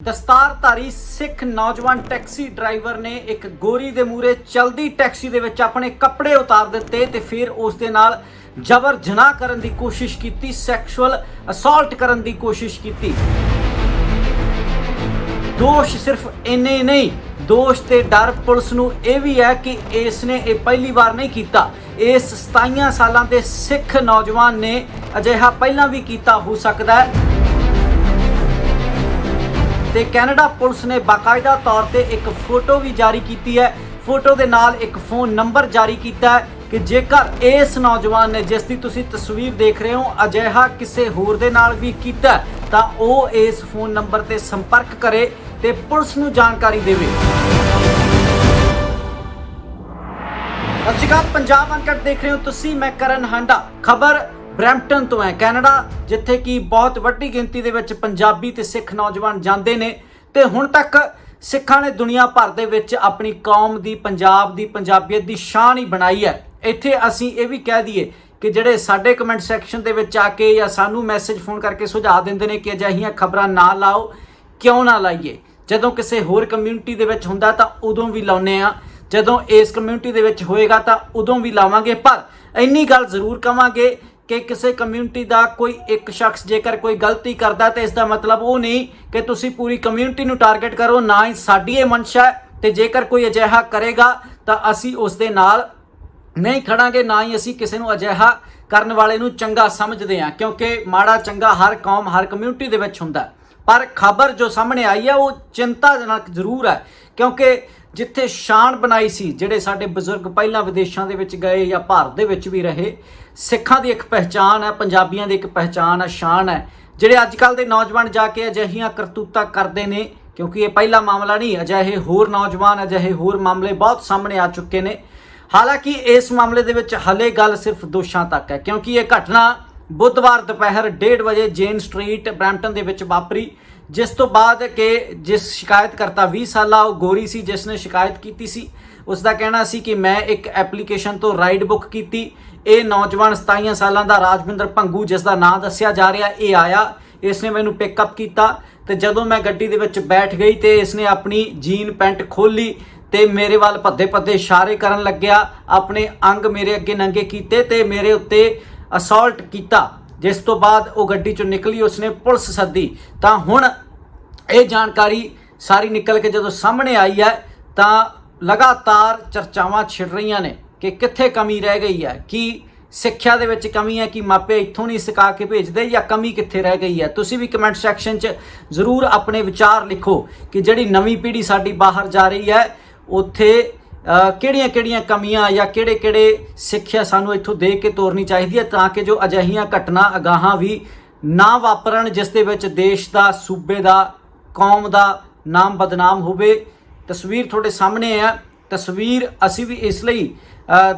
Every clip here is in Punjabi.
ਦਸਤਾਰਧਾਰੀ ਸਿੱਖ ਨੌਜਵਾਨ ਟੈਕਸੀ ਡਰਾਈਵਰ ਨੇ ਇੱਕ ਗੋਰੀ ਦੇ ਮੂਰੇ ਚਲਦੀ ਟੈਕਸੀ ਦੇ ਵਿੱਚ ਆਪਣੇ ਕੱਪੜੇ ਉਤਾਰ ਦਿੱਤੇ ਤੇ ਫਿਰ ਉਸ ਦੇ ਨਾਲ ਜਬਰ ਜਨਾਹ ਕਰਨ ਦੀ ਕੋਸ਼ਿਸ਼ ਕੀਤੀ, ਸੈਕਸ਼ੂਅਲ ਅਸਾਲਟ ਕਰਨ ਦੀ ਕੋਸ਼ਿਸ਼ ਕੀਤੀ। ਦੋਸ਼ ਸਿਰਫ ਇੰਨੇ ਨਹੀਂ, ਦੋਸ਼ ਤੇ ਡਰ ਪੁਲਿਸ ਨੂੰ ਇਹ ਵੀ ਹੈ ਕਿ ਇਸ ਨੇ ਇਹ ਪਹਿਲੀ ਵਾਰ ਨਹੀਂ ਕੀਤਾ। ਇਸ 27 ਸਾਲਾਂ ਦੇ ਸਿੱਖ ਨੌਜਵਾਨ ਨੇ ਅਜਿਹਾ ਪਹਿਲਾਂ ਵੀ ਕੀਤਾ ਹੋ ਸਕਦਾ ਹੈ। ਤੇ ਕੈਨੇਡਾ ਪੁਲਿਸ ਨੇ ਬਾਕਾਇਦਾ ਤੌਰ ਤੇ ਇੱਕ ਫੋਟੋ ਵੀ ਜਾਰੀ ਕੀਤੀ ਹੈ। ਫੋਟੋ ਦੇ ਨਾਲ ਇੱਕ ਫੋਨ ਨੰਬਰ ਜਾਰੀ ਕੀਤਾ ਹੈ ਕਿ ਜੇਕਰ ਇਸ ਨੌਜਵਾਨ ਨੇ, ਜਿਸ ਦੀ ਤੁਸੀਂ ਤਸਵੀਰ ਦੇਖ ਰਹੇ ਹੋ, ਅਜਿਹਾ ਕਿਸੇ ਹੋਰ ਦੇ ਨਾਲ ਵੀ ਕੀਤਾ ਤਾਂ ਉਹ ਇਸ ਫੋਨ ਨੰਬਰ ਤੇ ਸੰਪਰਕ ਕਰੇ ਤੇ ਪੁਲਿਸ ਨੂੰ ਜਾਣਕਾਰੀ ਦੇਵੇ। ਸਤਿ ਸ਼੍ਰੀ ਅਕਾਲ, ਪੰਜਾਬ ਅਨਕਟ ਦੇਖ ਰਹੇ ਹੋ ਤੁਸੀਂ, ਮੈਂ ਕਰਨ ਹਾਂਡਾ। ਖਬਰ ਬ੍ਰੈਂਪਟਨ ਤੋਂ ਹੈ। ਕੈਨੇਡਾ, ਜਿੱਥੇ ਕਿ ਬਹੁਤ ਵੱਡੀ ਗਿਣਤੀ ਦੇ ਵਿੱਚ ਪੰਜਾਬੀ ਤੇ ਸਿੱਖ ਨੌਜਵਾਨ ਜਾਂਦੇ ਨੇ ਤੇ ਹੁਣ ਤੱਕ ਸਿੱਖਾਂ ਨੇ ਦੁਨੀਆ ਭਰ ਦੇ ਵਿੱਚ ਆਪਣੀ ਕੌਮ ਦੀ, ਪੰਜਾਬ ਦੀ, ਪੰਜਾਬੀਅਤ ਦੀ ਸ਼ਾਨ ਹੀ ਬਣਾਈ ਹੈ। ਇੱਥੇ ਅਸੀਂ ਇਹ ਵੀ ਕਹਿ ਦਈਏ ਕਿ ਜਿਹੜੇ ਸਾਡੇ ਕਮੈਂਟ ਸੈਕਸ਼ਨ ਦੇ ਵਿੱਚ ਆ ਕੇ ਜਾਂ ਸਾਨੂੰ ਮੈਸੇਜ ਫੋਨ ਕਰਕੇ ਸੁਝਾਅ ਦਿੰਦੇ ਨੇ ਕਿ ਅਜਿਹੀਆਂ ਖਬਰਾਂ ਨਾ ਲਾਓ, ਕਿਉਂ ਨਾ ਲਾਈਏ? ਜਦੋਂ ਕਿਸੇ ਹੋਰ ਕਮਿਊਨਿਟੀ ਦੇ ਵਿੱਚ ਹੁੰਦਾ ਤਾਂ ਉਦੋਂ ਵੀ ਲਾਉਨੇ ਆ ਜਦੋਂ ਇਸ ਕਮਿਊਨਿਟੀ ਦੇ ਵਿੱਚ ਹੋਏਗਾ ਤਾਂ ਉਦੋਂ ਵੀ ਲਾਵਾਂਗੇ। ਪਰ ਇੰਨੀ ਗੱਲ ਜ਼ਰੂਰ ਕਵਾਂਗੇ ਕਿ ਕਿਸੇ ਕਮਿਊਨਿਟੀ ਦਾ ਕੋਈ ਇੱਕ ਸ਼ਖਸ ਜੇਕਰ ਕੋਈ ਗਲਤੀ ਕਰਦਾ ਤੇ ਇਸ ਦਾ ਮਤਲਬ ਉਹ ਨਹੀਂ ਕਿ ਤੁਸੀਂ ਪੂਰੀ ਕਮਿਊਨਿਟੀ ਨੂੰ ਟਾਰਗੇਟ ਕਰੋ, ਨਾ ਹੀ ਸਾਡੀ ਇਹ ਮਨਸ਼ਾ ਹੈ ਤੇ ਜੇਕਰ ਕੋਈ ਅਜਿਹਾ ਕਰੇਗਾ ਤਾਂ ਅਸੀਂ ਉਸ ਦੇ ਨਾਲ ਨਹੀਂ ਖੜਾਂਗੇ, ਨਾ ਹੀ ਅਸੀਂ ਕਿਸੇ ਨੂੰ ਅਜਿਹਾ ਕਰਨ ਵਾਲੇ ਨੂੰ ਚੰਗਾ ਸਮਝਦੇ ਹਾਂ, ਕਿਉਂਕਿ ਮਾੜਾ ਚੰਗਾ ਹਰ ਕੌਮ, ਹਰ ਕਮਿਊਨਿਟੀ ਦੇ ਵਿੱਚ ਹੁੰਦਾ ਪਰ ਖਬਰ ਜੋ ਸਾਹਮਣੇ ਆਈ ਹੈ, ਉਹ ਚਿੰਤਾਜਨਕ ਜ਼ਰੂਰ ਹੈ, ਕਿਉਂਕਿ ਜਿੱਥੇ ਸ਼ਾਨ ਬਣਾਈ ਸੀ, ਜਿਹੜੇ ਸਾਡੇ ਬਜ਼ੁਰਗ ਪਹਿਲਾਂ ਵਿਦੇਸ਼ਾਂ ਦੇ ਵਿੱਚ ਗਏ ਜਾਂ ਭਾਰਤ ਦੇ ਵਿੱਚ ਵੀ ਰਹੇ, ਸਿੱਖਾਂ ਦੀ ਇੱਕ ਪਹਿਚਾਨ ਹੈ, ਪੰਜਾਬੀਆਂ ਦੀ ਇੱਕ ਪਹਿਚਾਨ ਹੈ, ਸ਼ਾਨ ਹੈ। ਜਿਹੜੇ ਅੱਜ ਕੱਲ ਦੇ ਨੌਜਵਾਨ ਜਾ ਕੇ ਅਜਿਹੀਆਂ ਕਰਤੂਤਾਂ ਕਰਦੇ ਨੇ, ਕਿਉਂਕਿ ਇਹ ਪਹਿਲਾ ਮਾਮਲਾ ਨਹੀਂ, ਅਜਿਹੇ ਹੋਰ ਨੌਜਵਾਨ, ਅਜਿਹੇ ਹੋਰ ਮਾਮਲੇ ਬਹੁਤ ਸਾਹਮਣੇ ਆ ਚੁੱਕੇ ਨੇ। ਹਾਲਾਂਕਿ ਇਸ ਮਾਮਲੇ ਦੇ ਵਿੱਚ ਹਲੇ ਗੱਲ ਸਿਰਫ ਦੋਸ਼ਾਂ ਤੱਕ ਹੈ, ਕਿਉਂਕਿ ਇਹ ਘਟਨਾ ਬੁੱਧਵਾਰ ਦੁਪਹਿਰ 1:30 ਵਜੇ ਜੇਨ ਸਟਰੀਟ ਬ੍ਰੈਂਪਟਨ ਦੇ ਵਿੱਚ ਵਾਪਰੀ। ਜਿਸ ਤੋਂ ਬਾਅਦ ਕਿ ਜਿਸ ਸ਼ਿਕਾਇਤਕਰਤਾ 20 ਸਾਲਾ ਉਹ ਗੋਰੀ ਸੀ, ਜਿਸ ਨੇ ਸ਼ਿਕਾਇਤ ਕੀਤੀ ਸੀ ਉਸ ਦਾ ਕਹਿਣਾ ਸੀ ਕਿ ਮੈਂ ਇੱਕ ਐਪਲੀਕੇਸ਼ਨ ਤੋਂ ਰਾਈਡ ਬੁੱਕ ਕੀਤੀ। ਇਹ ਨੌਜਵਾਨ 27 ਸਾਲਾਂ ਦਾ ਰਾਜਵਿੰਦਰ ਭੰਗੂ, ਜਿਸ ਦਾ ਨਾਂ ਦੱਸਿਆ ਜਾ ਰਿਹਾ, ਇਹ ਆਇਆ। ਇਸ ਨੇ ਮੈਨੂੰ ਪਿਕਅਪ ਕੀਤਾ ਤੇ ਜਦੋਂ ਮੈਂ ਗੱਡੀ ਦੇ ਵਿੱਚ ਬੈਠ ਗਈ ਤੇ ਇਸ ਨੇ ਆਪਣੀ ਜੀਨ ਪੈਂਟ ਖੋਲੀ ਤੇ ਮੇਰੇ ਵੱਲ ਭੱਦੇ ਭੱਦੇ ਇਸ਼ਾਰੇ ਕਰਨ ਲੱਗਿਆ, ਆਪਣੇ ਅੰਗ ਮੇਰੇ ਅੱਗੇ ਨੰਗੇ ਕੀਤੇ ਤੇ ਮੇਰੇ ਉੱਤੇ ਅਸਾਲਟ ਕੀਤਾ। ਜਿਸ ਤੋਂ ਬਾਅਦ ਉਹ ਗੱਡੀ ਚੋਂ ਨਿਕਲੀ, ਉਸਨੇ ਪੁਲਿਸ ਸੱਦੀ। ਤਾਂ ਹੁਣ ਇਹ ਜਾਣਕਾਰੀ ਸਾਰੀ ਨਿਕਲ ਕੇ ਜਦੋਂ ਸਾਹਮਣੇ ਆਈ ਹੈ, ਤਾਂ ਲਗਾਤਾਰ ਚਰਚਾਵਾਂ ਛਿੜ ਰਹੀਆਂ ਨੇ ਕਿ ਕਿੱਥੇ ਕਮੀ ਰਹਿ ਗਈ ਹੈ, ਕਿ ਸਿੱਖਿਆ ਦੇ ਵਿੱਚ ਕਮੀ ਹੈ, ਕਿ ਮਾਪੇ ਇੱਥੋਂ ਨਹੀਂ ਸਿਖਾ ਕੇ ਭੇਜਦੇ ਜਾਂ ਕਮੀ ਕਿੱਥੇ ਰਹਿ ਗਈ ਹੈ। ਤੁਸੀਂ ਵੀ ਕਮੈਂਟ ਸੈਕਸ਼ਨ 'ਚ ਜ਼ਰੂਰ ਆਪਣੇ ਵਿਚਾਰ ਲਿਖੋ ਕਿ ਜਿਹੜੀ ਨਵੀਂ ਪੀੜ੍ਹੀ ਸਾਡੀ ਬਾਹਰ ਜਾ ਰਹੀ ਹੈ, ਉੱਥੇ ਕਿਹੜੀਆਂ-ਕਿਹੜੀਆਂ ਕਮੀਆਂ ਜਾਂ ਕਿਹੜੇ-ਕਿਹੜੇ ਸਿੱਖਿਆ ਸਾਨੂੰ ਇੱਥੋਂ ਦੇ ਕੇ ਤੋਰਨੀ ਚਾਹੀਦੀ ਹੈ ਤਾਂ ਕਿ ਜੋ ਅਜਿਹੀਆਂ ਘਟਨਾ ਅਗਾਹਾਂ ਵੀ ਨਾ ਵਾਪਰਨ, ਜਿਸ ਦੇ ਵਿੱਚ ਦੇਸ਼ ਦਾ, ਸੂਬੇ ਦਾ, ਕੌਮ ਦਾ ਨਾਮ ਬਦਨਾਮ ਹੋਵੇ। ਤਸਵੀਰ ਤੁਹਾਡੇ ਸਾਹਮਣੇ ਆ। ਤਸਵੀਰ ਅਸੀਂ ਵੀ ਇਸ ਲਈ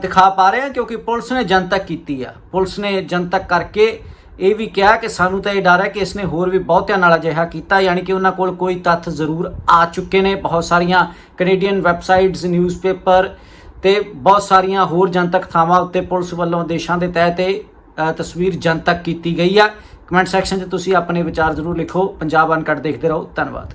ਦਿਖਾ ਪਾ ਰਹੇ ਹਾਂ ਕਿਉਂਕਿ ਪੁਲਿਸ ਨੇ ਜਨਤਕ ਕੀਤੀ ਆ। ਪੁਲਿਸ ਨੇ ਜਨਤਕ ਕਰਕੇ ਇਹ ਵੀ ਕਿਹਾ ਕਿ ਸਾਨੂੰ ਤਾਂ ਇਹ ਡਰ ਹੈ ਕਿ ਇਸਨੇ ਹੋਰ ਵੀ ਬਹੁਤਿਆਂ ਨਾਲ ਅਜਿਹਾ ਕੀਤਾ, ਯਾਨੀ ਕਿ ਉਹਨਾਂ ਕੋਲ ਕੋਈ ਤੱਥ ਜ਼ਰੂਰ ਆ ਚੁੱਕੇ ਨੇ। ਬਹੁਤ ਸਾਰੀਆਂ ਕੈਨੇਡੀਅਨ ਵੈਬਸਾਈਟਸ ਨਿਊਜ਼ਪੇਪਰ ਤੇ ਬਹੁਤ ਸਾਰੀਆਂ ਹੋਰ ਜਨਤਕ ਥਾਵਾਂ ਉੱਤੇ ਪੁਲਿਸ ਵੱਲੋਂ ਦੇਸ਼ਾਂ ਦੇ ਤਹਿਤ ਇਹ ਤਸਵੀਰ ਜਨਤਕ ਕੀਤੀ ਗਈ ਆ। ਕਮੈਂਟ ਸੈਕਸ਼ਨ 'ਚ ਤੁਸੀਂ ਆਪਣੇ ਵਿਚਾਰ ਜ਼ਰੂਰ ਲਿਖੋ। ਪੰਜਾਬ ਅਨਕਟ ਦੇਖਦੇ ਰਹੋ। ਧੰਨਵਾਦ।